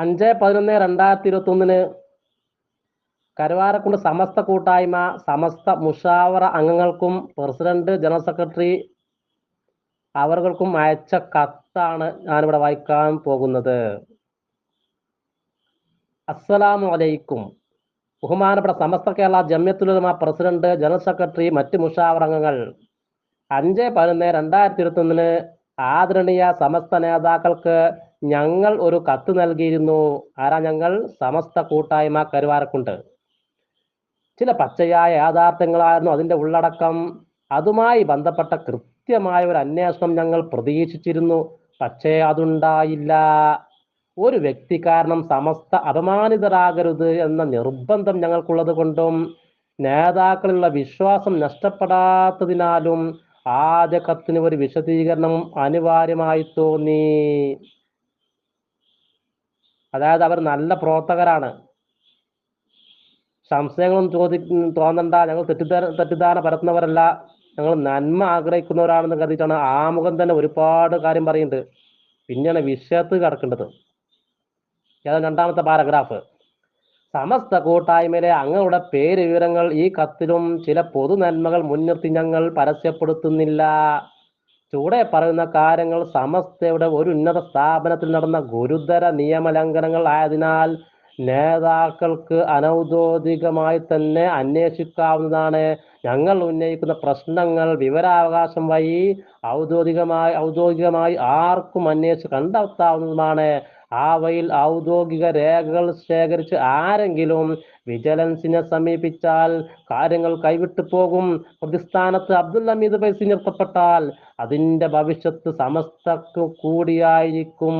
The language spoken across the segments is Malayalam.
അഞ്ച് പതിനൊന്ന് രണ്ടായിരത്തി ഇരുപത്തി ഒന്നിന് കരുവാരക്കുണ്ട് സമസ്ത കൂട്ടായ്മ സമസ്ത മുഷാവറ അംഗങ്ങൾക്കും പ്രസിഡന്റ് ജനറൽ സെക്രട്ടറി അവർക്കും അയച്ച കത്താണ് ഞാനിവിടെ വായിക്കാൻ പോകുന്നത്. അസ്സലാമു അലൈക്കും ബഹുമാനപ്പെട്ട Samastha Kerala Jamiyyathul Ulama president general secretary മറ്റ് മുഷാവർ അംഗങ്ങൾ. അഞ്ച് പതിനൊന്ന് രണ്ടായിരത്തി ഇരുപത്തി ഒന്നിന് ആദരണീയ സമസ്ത നേതാക്കൾക്ക് ഞങ്ങൾ ഒരു കത്ത് നൽകിയിരുന്നു. ആരാ ഞങ്ങൾ? സമസ്ത കൂട്ടായ്മ കരുവാരക്കുണ്ട്. ചില പച്ചയായ യാഥാർത്ഥ്യങ്ങളായിരുന്നു അതിന്റെ ഉള്ളടക്കം. അതുമായി ബന്ധപ്പെട്ട കൃത്യമായ ഒരു അന്വേഷണം ഞങ്ങൾ പ്രതീക്ഷിച്ചിരുന്നു. പക്ഷേ അതുണ്ടായില്ല. ഒരു വ്യക്തി കാരണം സമസ്ത അപമാനിതരാകരുത് എന്ന നിർബന്ധം ഞങ്ങൾക്കുള്ളത് കൊണ്ടും നേതാക്കളിലുള്ള വിശ്വാസം നഷ്ടപ്പെടാത്തതിനാലും ആദ്യ കത്തിന് ഒരു വിശദീകരണം അനിവാര്യമായി തോന്നി. അതായത് അവർ നല്ല പ്രവർത്തകരാണ്. സംശയങ്ങളൊന്നും ചോദി തോന്നണ്ട. ഞങ്ങൾ തെറ്റിദ്ധാര തെറ്റിദ്ധാരണ പരത്തുന്നവരല്ല. ഞങ്ങൾ നന്മ ആഗ്രഹിക്കുന്നവരാണെന്ന് കരുതിയിട്ടാണ് ആമുഖം തന്നെ ഒരുപാട് കാര്യം പറയുന്നുണ്ട് പിന്നെയാണ് വിഷയത്ത് കിടക്കേണ്ടത്. ഏതാണ് രണ്ടാമത്തെ പാരഗ്രാഫ്. സമസ്ത കൂട്ടായ്മയിലെ അങ്ങളുടെ പേര് വിവരങ്ങൾ ഈ കത്തിലും ചില പൊതു നന്മകൾ മുൻനിർത്തി ഞങ്ങൾ പരസ്യപ്പെടുത്തുന്നില്ല. ചൂടെ പറയുന്ന കാര്യങ്ങൾ സമസ്തയുടെ ഒരു ഉന്നത സ്ഥാപനത്തിൽ നടന്ന ഗുരുതര നിയമലംഘനങ്ങൾ ആയതിനാൽ നേതാക്കൾക്ക് അനൗദ്യോഗികമായി തന്നെ അന്വേഷിക്കാവുന്നതാണ്. ഞങ്ങൾ ഉന്നയിക്കുന്ന പ്രശ്നങ്ങൾ വിവരാവകാശം വഴി ഔദ്യോഗികമായി ഔദ്യോഗികമായി ആർക്കും അന്വേഷിച്ച് കണ്ടെത്താവുന്നതുമാണ്. ആ വഴിയിൽ ഔദ്യോഗിക രേഖകൾ ശേഖരിച്ച് ആരെങ്കിലും വിജിലൻസിനെ സമീപിച്ചാൽ കാര്യങ്ങൾ കൈവിട്ടു പോകും. പ്രതിസ്ഥാനത്ത് അബ്ദുൽ ഹമീദ് പൈസി നിർത്തപ്പെട്ടാൽ അതിന്റെ ഭവിഷ്യത്ത് സമസ്തക്കു കൂടിയായിരിക്കും.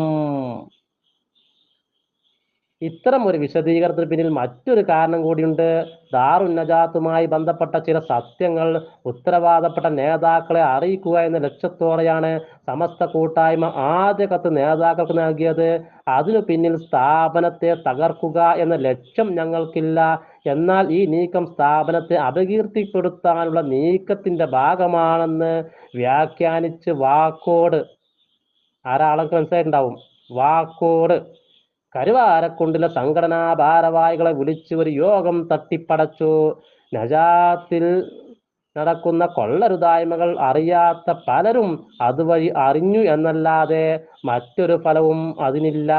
ഇത്തരം ഒരു വിശദീകരണത്തിന് പിന്നിൽ മറ്റൊരു കാരണം കൂടിയുണ്ട്. ദാറുന്നജാത്തുമായി ബന്ധപ്പെട്ട ചില സത്യങ്ങൾ ഉത്തരവാദപ്പെട്ട നേതാക്കളെ അറിയിക്കുക എന്ന ലക്ഷ്യത്തോടെയാണ് സമസ്ത കൂട്ടായ്മ ആദ്യ കത്ത് നേതാക്കൾക്ക് നൽകിയത്. അതിനു പിന്നിൽ സ്ഥാപനത്തെ തകർക്കുക എന്ന ലക്ഷ്യം ഞങ്ങൾക്കില്ല. എന്നാൽ ഈ നീക്കം സ്ഥാപനത്തെ അപകീർത്തിപ്പെടുത്താനുള്ള നീക്കത്തിന്റെ ഭാഗമാണെന്ന് വ്യാഖ്യാനിച്ച് വാക്കോട് ആരാളൊക്കെ മനസ്സിലായിട്ടുണ്ടാവും? വാക്കോട് കരുവാരക്കുണ്ടിലെ സംഘടനാ ഭാരവാഹികളെ വിളിച്ച് ഒരു യോഗം തട്ടിപ്പടച്ചു. നജാത്തിൽ നടക്കുന്ന കൊള്ളരുതായ്മകൾ അറിയാത്ത പലരും അതുവഴി അറിഞ്ഞു എന്നല്ലാതെ മറ്റൊരു ഫലവും അതിനില്ല.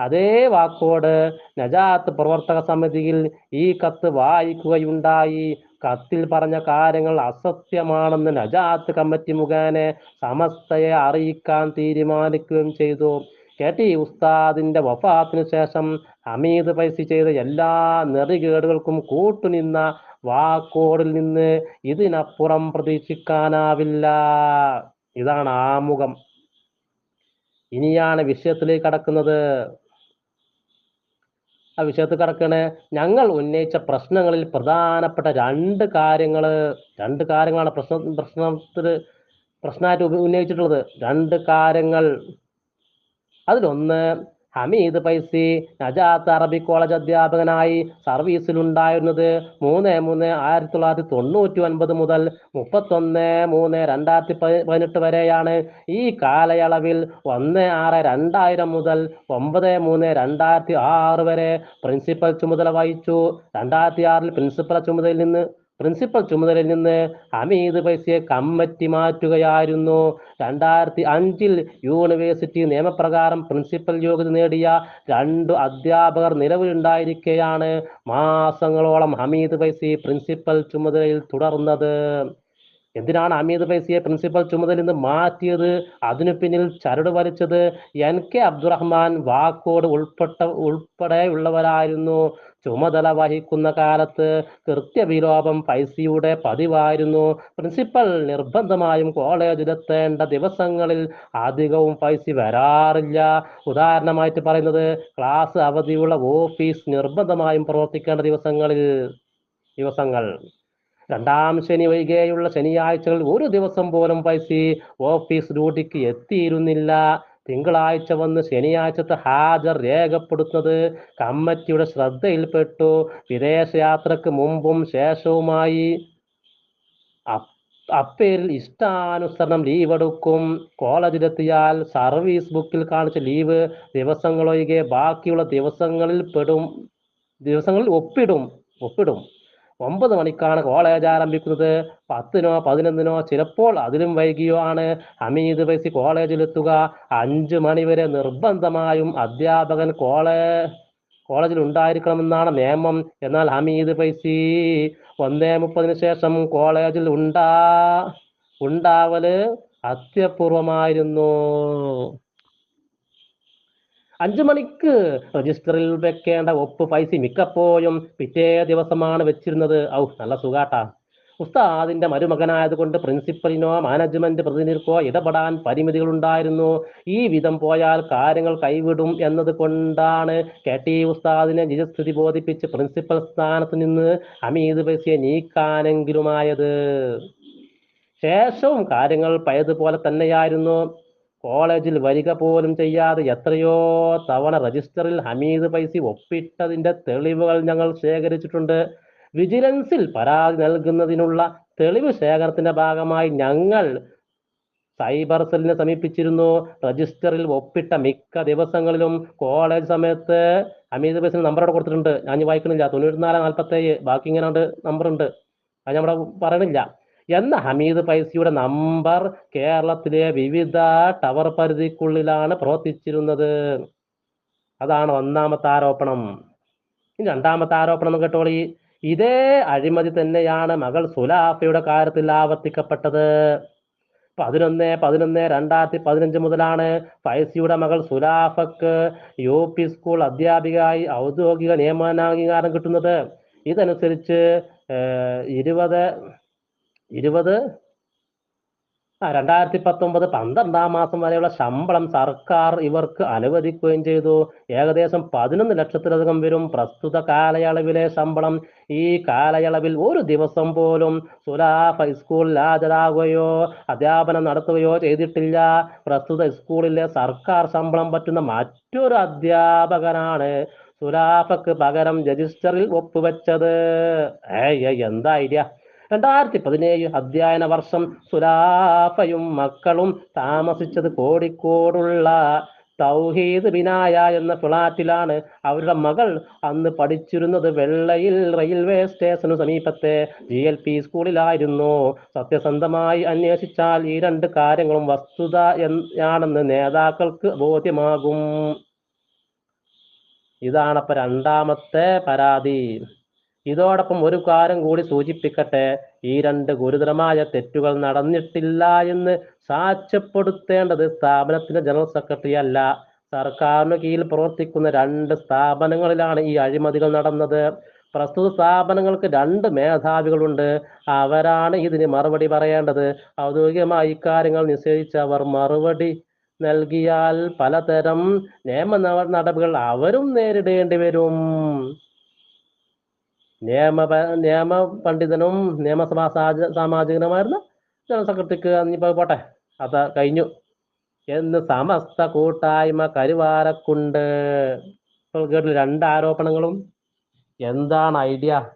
അതേ വാക്കോട് നജാത്ത് പ്രവർത്തക സമിതിയിൽ ഈ കത്ത് വായിക്കുകയുണ്ടായി. കത്തിൽ പറഞ്ഞ കാര്യങ്ങൾ അസത്യമാണെന്ന് നജാത്ത് കമ്മിറ്റി മുഖേന സമസ്തയെ അറിയിക്കാൻ തീരുമാനിക്കുകയും ചെയ്തു. കെ ടി ഉസ്താദിന്റെ വഫാത്തിനു ശേഷം ഹമീദ് പൈസി ചെയ്ത എല്ലാ നെറികേടുകൾക്കും കൂട്ടുനിന്ന വാക്കോടിൽ നിന്ന് ഇതിനപ്പുറം പ്രതീക്ഷിക്കാനാവില്ല. ഇതാണ് ആമുഖം. ഇനിയാണ് വിഷയത്തിലേക്ക് കടക്കുന്നത്. ആ വിഷയത്തിൽ കടക്കണേ ഞങ്ങൾ ഉന്നയിച്ച പ്രശ്നങ്ങളിൽ പ്രധാനപ്പെട്ട രണ്ട് കാര്യങ്ങൾ രണ്ട് കാര്യങ്ങളാണ് പ്രശ്ന പ്രശ്നത്തിൽ പ്രശ്നമായിട്ട് ഉന്നയിച്ചിട്ടുള്ളത്. രണ്ട് കാര്യങ്ങൾ അതിലൊന്ന് ഹമീദ് പൈസി നജാത്ത് അറബി കോളേജ് അധ്യാപകനായി സർവീസിലുണ്ടായിരുന്നത് മൂന്ന് മൂന്ന് ആയിരത്തി തൊള്ളായിരത്തി തൊണ്ണൂറ്റി ഒൻപത് മുതൽ മുപ്പത്തൊന്ന് മൂന്ന് രണ്ടായിരത്തി പതി- പതിനെട്ട് വരെയാണ് ഈ കാലയളവിൽ ഒന്ന് ആറ് രണ്ടായിരം മുതൽ ഒമ്പത് മൂന്ന് രണ്ടായിരത്തി ആറ് വരെ പ്രിൻസിപ്പൽ ചുമതല വഹിച്ചു. രണ്ടായിരത്തി ആറിൽ പ്രിൻസിപ്പൽ ചുമതലയിൽ നിന്ന് പ്രിൻസിപ്പൽ ചുമതലയിൽ നിന്ന് ഹമീദ് പൈസയെ കമ്മറ്റി മാറ്റുകയായിരുന്നു. രണ്ടായിരത്തി അഞ്ചിൽ യൂണിവേഴ്സിറ്റി നിയമപ്രകാരം പ്രിൻസിപ്പൽ യോഗ്യത നേടിയ രണ്ട് അധ്യാപകർ നിലവിലുണ്ടായിരിക്കെയാണ് മാസങ്ങളോളം ഹമീദ് പൈസി പ്രിൻസിപ്പൽ ചുമതലയിൽ തുടർന്നത്. എന്തിനാണ് അമീദ് ഫൈസിയെ പ്രിൻസിപ്പൽ ചുമതലയിൽ നിന്ന് മാറ്റിയത്? അതിനു പിന്നിൽ ചരട് വലിച്ചത് എൻ കെ അബ്ദുറഹ്മാൻ വാക്കോട് ഉൾപ്പെട്ട ഉൾപ്പെടെയുള്ളവരായിരുന്നു. ചുമതല വഹിക്കുന്ന കാലത്ത് കൃത്യവിലോപം പൈസയുടെ പതിവായിരുന്നു. പ്രിൻസിപ്പൽ നിർബന്ധമായും കോളേജിലെത്തേണ്ട ദിവസങ്ങളിൽ അധികവും പൈസ വരാറില്ല. ഉദാഹരണമായിട്ട് പറയുന്നത് ക്ലാസ് അവധിയുള്ള ഓഫീസ് നിർബന്ധമായും പ്രവർത്തിക്കേണ്ട ദിവസങ്ങളിൽ ദിവസങ്ങൾ. രണ്ടാം ശനി വൈകിയുള്ള ശനിയാഴ്ചകളിൽ ഒരു ദിവസം പോലും പൈസ ഓഫീസ് ഡ്യൂട്ടിക്ക് എത്തിയിരുന്നില്ല. തിങ്കളാഴ്ച വന്ന് ശനിയാഴ്ചത്തെ ഹാജർ രേഖപ്പെടുത്തുന്നത് കമ്മിറ്റിയുടെ ശ്രദ്ധയിൽപ്പെട്ടു. വിദേശയാത്രക്ക് മുമ്പും ശേഷവുമായി അപ്പേരിൽ ഇഷ്ടാനുസരണം ലീവ് എടുക്കും കോളേജിലെത്തിയാൽ സർവീസ് ബുക്കിൽ കാണിച്ച ലീവ് ദിവസങ്ങളൊഴികെ ബാക്കിയുള്ള ദിവസങ്ങളിൽ പെടും ദിവസങ്ങളിൽ ഒപ്പിടും ഒപ്പിടും. ഒമ്പത് മണിക്കാണ് കോളേജ് ആരംഭിക്കുന്നത്. പത്തിനോ പതിനൊന്നിനോ ചിലപ്പോൾ അതിലും വൈകിയോ ആണ്. ഹമീദ് ഫൈസി കോളേജിലെത്തുക അഞ്ച് മണിവരെ നിർബന്ധമായും അധ്യാപകൻ കോളേ കോളേജിൽ ഉണ്ടായിരിക്കണമെന്നാണ് നിയമം. എന്നാൽ ഹമീദ് ഫൈസി ഒന്നേ മുപ്പതിന് ശേഷം കോളേജിൽ ഉണ്ടാ ഉണ്ടാവൽ അത്യപൂർവമായിരുന്നു. അഞ്ചു മണിക്ക് രജിസ്റ്ററിൽ വെക്കേണ്ട ഒപ്പ് പൈസ മിക്കപ്പോഴും പിറ്റേ ദിവസമാണ് വെച്ചിരുന്നത്. ഔ നല്ല സുഖാട്ടാ. ഉസ്താദിന്റെ മരുമകനായതുകൊണ്ട് പ്രിൻസിപ്പലിനോ മാനേജ്മെന്റ് പ്രതിനിധിക്കോ ഇടപെടാൻ പരിമിതികളുണ്ടായിരുന്നു. ഈ വിധം പോയാൽ കാര്യങ്ങൾ കൈവിടും എന്നത് കൊണ്ടാണ് കെ ടി ഉസ്താദിനെ നിജസ്ഥിതി ബോധിപ്പിച്ച് പ്രിൻസിപ്പൽ സ്ഥാനത്ത് നിന്ന് അമീദ് ബസിയെ നീക്കാനെങ്കിലുമായത്. ശേഷവും കാര്യങ്ങൾ പഴയതുപോലെ തന്നെയായിരുന്നു. കോളേജിൽ വരിക പോലും ചെയ്യാതെ എത്രയോ തവണ രജിസ്റ്ററിൽ ഹമീദ് പൈസി ഒപ്പിട്ടതിന്റെ തെളിവുകൾ ഞങ്ങൾ ശേഖരിച്ചിട്ടുണ്ട്. വിജിലൻസിൽ പരാതി നൽകുന്നതിനുള്ള തെളിവ് ശേഖരത്തിന്റെ ഭാഗമായി ഞങ്ങൾ സൈബർ സെല്ലിനെ സമീപിച്ചിരുന്നു. രജിസ്റ്ററിൽ ഒപ്പിട്ട മിക്ക ദിവസങ്ങളിലും കോളേജ് സമയത്ത് പൈസ നമ്പർ അവിടെ കൊടുത്തിട്ടുണ്ട്. ഞാൻ വായിക്കുന്നില്ല. തൊണ്ണൂറ്റി തൊണ്ണൂറ്റിനാല് നാൽപ്പത്തേഴ്. ബാക്കി ഇങ്ങനെ നമ്പർ ഉണ്ട്. അത് അവിടെ പറയണില്ല. എന്ന ഹമീദ് ഫൈസിയുടെ നമ്പർ കേരളത്തിലെ വിവിധ ടവർ പരിധിക്കുള്ളിലാണ് പ്രവർത്തിച്ചിരുന്നത്. അതാണ് ഒന്നാമത്തെ ആരോപണം. രണ്ടാമത്തെ ആരോപണം കേട്ടോളി. ഇതേ അഴിമതി തന്നെയാണ് മകൾ സുലാഫയുടെ കാര്യത്തിൽ ആവർത്തിക്കപ്പെട്ടത്. പതിനൊന്ന് പതിനൊന്ന് രണ്ടായിരത്തി പതിനഞ്ച് മുതലാണ് ഫൈസിയുടെ മകൾ സുലാഫക്ക് യു പി സ്കൂൾ അധ്യാപികയായി ഔദ്യോഗിക നിയമനാംഗീകാരം കിട്ടുന്നത്. ഇതനുസരിച്ച് ഇരുപത് ഇരുപത്? ആ രണ്ടായിരത്തി പത്തൊമ്പത് പന്ത്രണ്ടാം മാസം വരെയുള്ള ശമ്പളം സർക്കാർ ഇവർക്ക് അനുവദിക്കുകയും ചെയ്തു. ഏകദേശം പതിനൊന്ന് ലക്ഷത്തിലധികം വരും പ്രസ്തുത കാലയളവിലെ ശമ്പളം. ഈ കാലയളവിൽ ഒരു ദിവസം പോലും സുലാഫ് സ്കൂളിൽ ഹാജരാകുകയോ അധ്യാപനം നടത്തുകയോ ചെയ്തിട്ടില്ല. പ്രസ്തുത സ്കൂളിലെ സർക്കാർ ശമ്പളം പറ്റുന്ന മറ്റൊരു അധ്യാപകനാണ് സുലാഫക്ക് പകരം രജിസ്റ്ററിൽ ഒപ്പുവെച്ചത്. ഏയ് എന്താ ഐഡിയ? രണ്ടായിരത്തി പതിനേഴ് അധ്യയന വർഷം സുലാഫയും മക്കളും താമസിച്ചത് കോഴിക്കോടുള്ള തൗഹീദ് ബിനായ എന്ന ഫ്ളാറ്റിലാണ് അവരുടെ മകൾ അന്ന് പഠിച്ചിരുന്നത് വെള്ളയിൽ റെയിൽവേ സ്റ്റേഷനു സമീപത്തെ ജി എൽ പി സ്കൂളിലായിരുന്നു. സത്യസന്ധമായി അന്വേഷിച്ചാൽ ഈ രണ്ട് കാര്യങ്ങളും വസ്തുത ആണെന്ന് നേതാക്കൾക്ക് ബോധ്യമാകും. ഇതാണപ്പോ രണ്ടാമത്തെ പരാതി. ഇതോടൊപ്പം ഒരു കാര്യം കൂടി സൂചിപ്പിക്കട്ടെ ഈ രണ്ട് ഗുരുതരമായ തെറ്റുകൾ നടന്നിട്ടില്ല എന്ന് സാക്ഷ്യപ്പെടുത്തേണ്ടത് സ്ഥാപനത്തിന്റെ ജനറൽ സെക്രട്ടറി അല്ല. സർക്കാരിന് കീഴിൽ പ്രവർത്തിക്കുന്ന രണ്ട് സ്ഥാപനങ്ങളിലാണ് ഈ അഴിമതികൾ നടന്നത്. പ്രസ്തുത സ്ഥാപനങ്ങൾക്ക് രണ്ട് മേധാവികളുണ്ട്. അവരാണ് ഇതിന് മറുപടി പറയേണ്ടത്. ഔദ്യോഗികമായി ഇക്കാര്യങ്ങൾ നിശ്ചയിച്ചവർ മറുപടി നൽകിയാൽ പലതരം നിയമ നടപടികൾ അവരും നേരിടേണ്ടി വരും. നിയമ നിയമ പണ്ഡിതനും നിയമസഭാ സാമാജികനുമായിരുന്ന ജനറൽ സെക്രട്ടറിക്ക് ഇനിയിപ്പോ പോട്ടെ. അത് കഴിഞ്ഞു. എന്ന് സമസ്ത കൂട്ടായ്മ കരുവാരക്കുണ്ട്. ഇപ്പോൾ രണ്ട് ആരോപണങ്ങളും. എന്താണ് ഐഡിയ?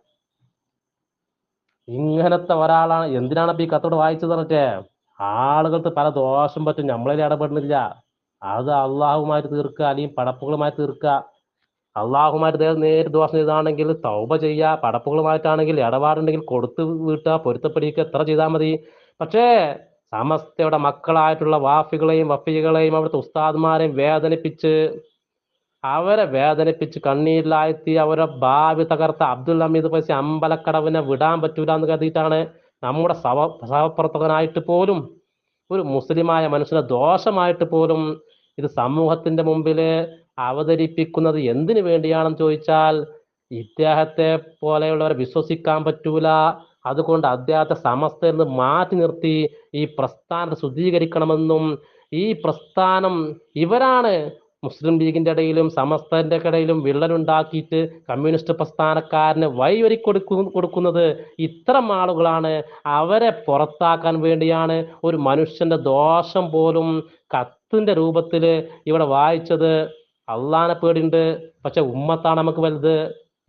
ഇങ്ങനത്തെ ഒരാളാണ്. എന്തിനാണ് ഇപ്പൊ ഈ കത്തോട് വായിച്ചത് പറഞ്ഞേ ആളുകൾക്ക് പല ദോഷം പറ്റും. നമ്മളതിൽ ഇടപെടുന്നില്ല. അത് അള്ളാഹുമായിട്ട് തീർക്കുക അല്ലെങ്കിൽ പടപ്പുകളുമായി തീർക്കുക. അള്ളാഹുമായിട്ട് ദേ- നേരിട്ട് ദോഷം ചെയ്താണെങ്കിൽ തൗബ ചെയ്യുക പടപ്പുകളുമായിട്ടാണെങ്കിൽ ഇടപാടുണ്ടെങ്കിൽ കൊടുത്ത് വീട്ടുക പൊരുത്തപ്പെടിക്കുക എത്ര ചെയ്താൽ മതി. പക്ഷേ സമസ്തയുടെ മക്കളായിട്ടുള്ള വാഫികളെയും വഫികളെയും അവിടുത്തെ ഉസ്താദ്മാരെയും വേദനിപ്പിച്ച് അവരെ വേദനിപ്പിച്ച് കണ്ണീരിലാഴ്ത്തി അവരെ ഭാവി തകർത്ത അബ്ദുൽ ഹമീദ് പൈസ അമ്പലക്കടവിനെ വിടാൻ പറ്റൂല എന്ന് കരുതിയിട്ടാണ് നമ്മുടെ സവ സഹപ്രവർത്തകനായിട്ട് പോലും ഒരു മുസ്ലിമായ മനുഷ്യനെ ദോഷമായിട്ട് പോലും ഇത് സമൂഹത്തിന്റെ മുമ്പിൽ അവതരിപ്പിക്കുന്നത് എന്തിനു വേണ്ടിയാണെന്ന് ചോദിച്ചാൽ ഇദ്ദേഹത്തെ പോലെയുള്ളവരെ വിശ്വസിക്കാൻ പറ്റൂല. അതുകൊണ്ട് അദ്ദേഹത്തെ സമസ്തയിൽ നിന്ന് മാറ്റി നിർത്തി ഈ പ്രസ്ഥാനത്തെ ശുദ്ധീകരിക്കണമെന്നും ഈ പ്രസ്ഥാനം ഇവരാണ് മുസ്ലിം ലീഗിന്റെ ഇടയിലും സമസ്തന്റെ ഇടയിലും വിള്ളലുണ്ടാക്കിയിട്ട് കമ്മ്യൂണിസ്റ്റ് പ്രസ്ഥാനക്കാരന് വഴിവരി കൊടുക്കു കൊടുക്കുന്നത് ഇത്തരം ആളുകളാണ്. അവരെ പുറത്താക്കാൻ വേണ്ടിയാണ് ഒരു മനുഷ്യന്റെ ദോഷം പോലും കത്തിന്റെ രൂപത്തിൽ ഇവിടെ വായിച്ചത്. അള്ളാനെ പേടിയുണ്ട് പക്ഷെ ഉമ്മത്താണ് നമുക്ക് വലുത്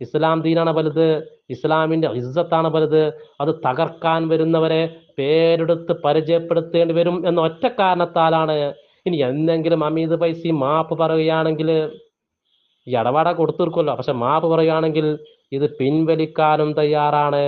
ഇസ്ലാം ദീനാണ് വലുത് ഇസ്ലാമിന്റെ ഇസ്സത്താണ് വലുത്. അത് തകർക്കാൻ വരുന്നവരെ പേരെടുത്ത് പരിചയപ്പെടുത്തേണ്ടി വരും എന്ന ഒറ്റ കാരണത്താലാണ് ഇനി എന്തെങ്കിലും അമീത് പൈസി മാപ്പ് പറയുകയാണെങ്കിൽ ഈ ഇടപാട കൊടുത്തു തീർക്കുമല്ലോ പക്ഷെ മാപ്പ് പറയുകയാണെങ്കിൽ ഇത് പിൻവലിക്കാനും തയ്യാറാണ്.